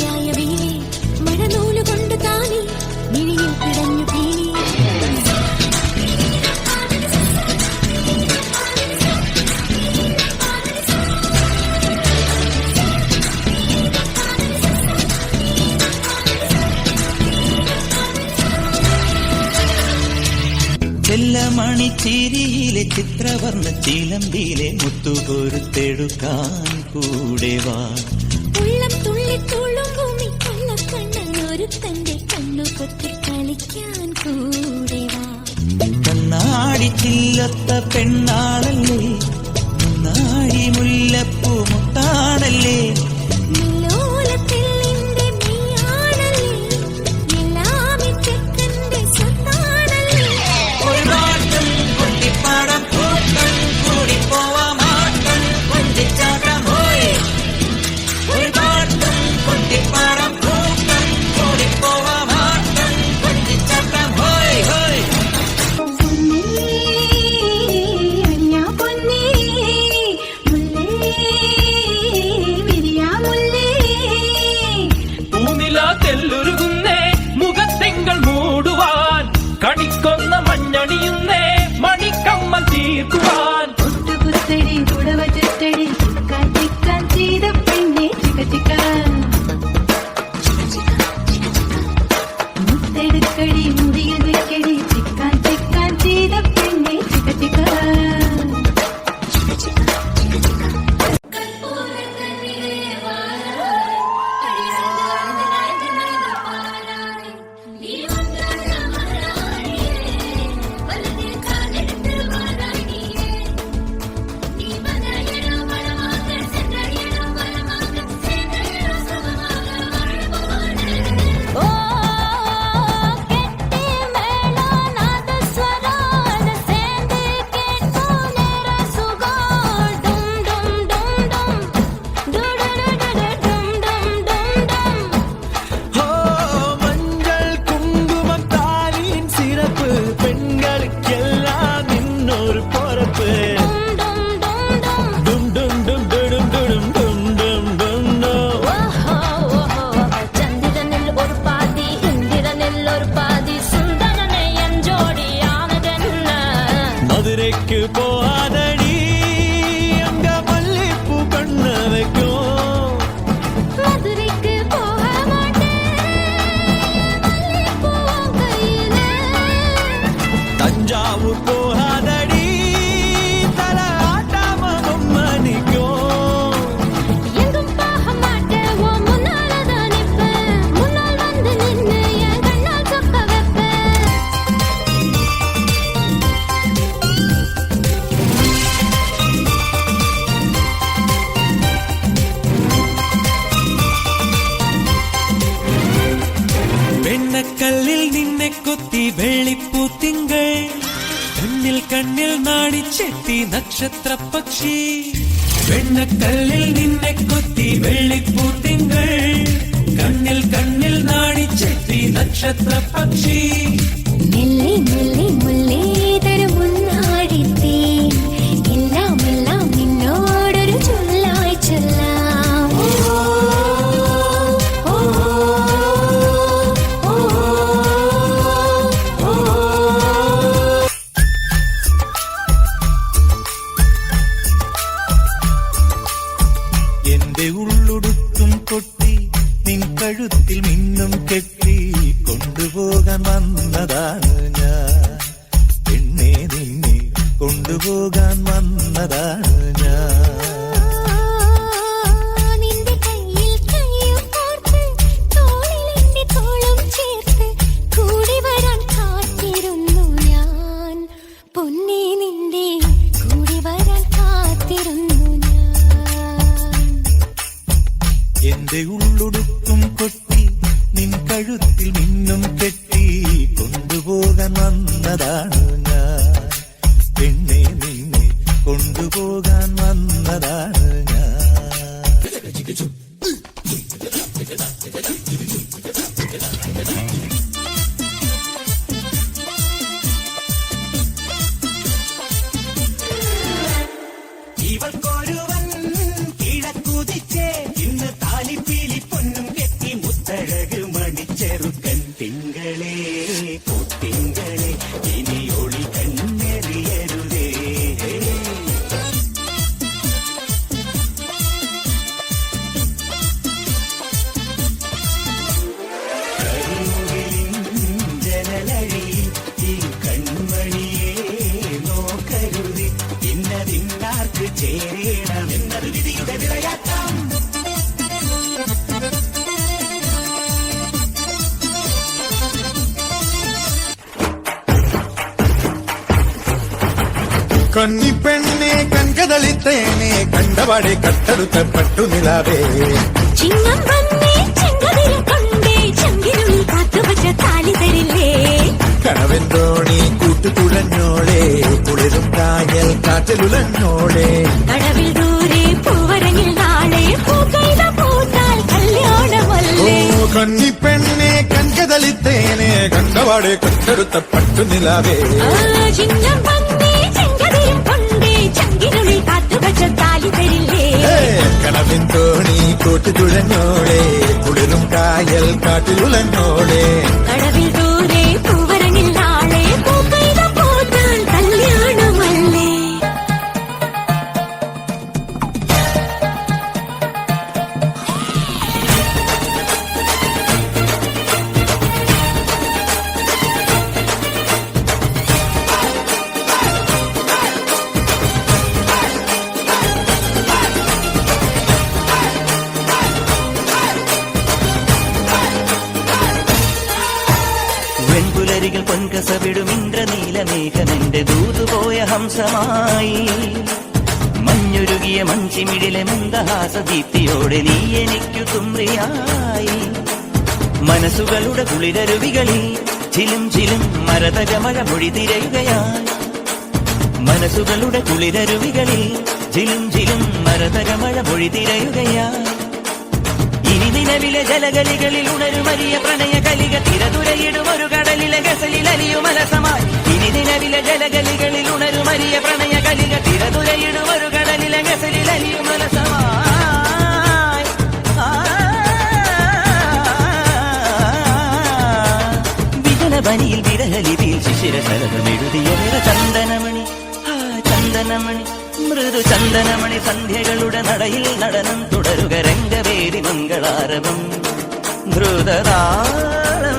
മഴയായ കൊണ്ട് ചിത്രവർണ ചിലമ്പിയിലെ കൂടെ വാളം തുള്ളി ഒരുത്തന്റെ കണ്ണു കൊത്തി കളിക്കാൻ കൂടെവാ കണ്ണാടി ചില്ലത്ത പെണ്ണാണല്ലേ കണ്ണാടി മുല്ലപ്പൂ മുട്ടാണല്ലേ മരക്കല്ലിൽ നിന്നെ കൊത്തി വെള്ളിപ്പൂ തിങ്കൾ. കണ്ണിൽ കണ്ണിൽ നാണിച്ചെത്തി നക്ഷത്ര പക്ഷി. വെണ്ണക്കല്ലിൽ നിന്നെ കൊത്തി വെള്ളിപ്പൂ തിങ്കൾ. കണ്ണിൽ കണ്ണിൽ നാണിച്ചെത്തി നക്ഷത്ര പക്ഷി. പോകാൻ വന്നതാണ് ഞാൻ. പൊന്നേ കാത്തിരുന്നു ഉള്ളുടുക്കും കൊട്ടി നിൻ കഴുത്തിൽ മിന്നും കെട്ടി കൊണ്ടുപോകാൻ വന്നതാണ് കാണാൻ പൊന്നും കെട്ടി മുത്തഴക് മണിച്ചെറുക്കൻ തിങ്കളേ. കന്നിപ്പെണ്ണെ കൺകതളിത്തേനെ കണ്ടപാടെ കട്ടെടുത്ത പട്ടുനിലാവേ ചിങ്ങം വന്നേ ചെങ്കതിരും കൊണ്ടേ ചെങ്കിനുള്ളിൽ കാത്തുവച്ച താലി തരില്ലേ കണവൻ തോണി കൂട്ടുകുഴഞ്ഞോളെ കുളിരും കായൽ കാറ്റലുലഞ്ഞോളെ കടവിൽ ദൂരെ പൂവരങ്ങിൽ നാളെ പൂക്കൈത പൂത്താൽ ഓ കല്യാണമല്ലേ കന്നിപ്പെണ്ണെ കൺകതളിത്തേനെ കണ്ടപാടെ കട്ടെടുത്ത പട്ടുനിലാവേ ആ, ചിങ്ങം കാത്തുവച്ച താലി തരില്ലേ കണവൻ തോണി കൂട്ടുകുഴഞ്ഞോളെ കുളിരും കായൽ കാറ്റിലുലഞ്ഞോളെ ഇന്ദ്രനീലമേഘനെന്റെ ദൂതുപോയ ഹംസമായി. മഞ്ഞുരുകിയ മഞ്ചിമിഴിലെ മന്ദഹാസദീപ്തിയോടെ നീ എനിക്കു തുമ്രിയായി. മനസ്സുകളുടെ കുളിരരുവികളിൽ ചിലും ചിലും മരതകമഴ മൊഴി തിരയുകയായി. മനസ്സുകളുടെ കുളിരരുവികളിൽ ചിലും ചിലും മരതകമഴ മൊഴി ഇനി നിലവിലെ ജലകലികളിൽ ഉണരുമരിയ പ്രണയ കലിക തിരതുരയിടും ഒരു കടലിലെ ഗസലിൽ അലിയും അലസമായി ഇനി നിലവിലെ ജലഗലികളിൽ ഉണരുമരിയ പ്രണയ കലിക തിരതുരയിടും ഒരു കടലിലെ ഗസലിൽ അലിയും മനസമായി ആ, വിജനബനിയിൽ വിരഹലിപിയിൽ ശിശിര ശരതമെഴുതിയ നിറ ചന്ദനമണി. ചന്ദനമണി. മൃദു ചന്ദനമണി സന്ധ്യകളുടെ നടയിൽ നടനം തുടരുക രംഗവേദി മംഗളാരവം ധൃതതാളം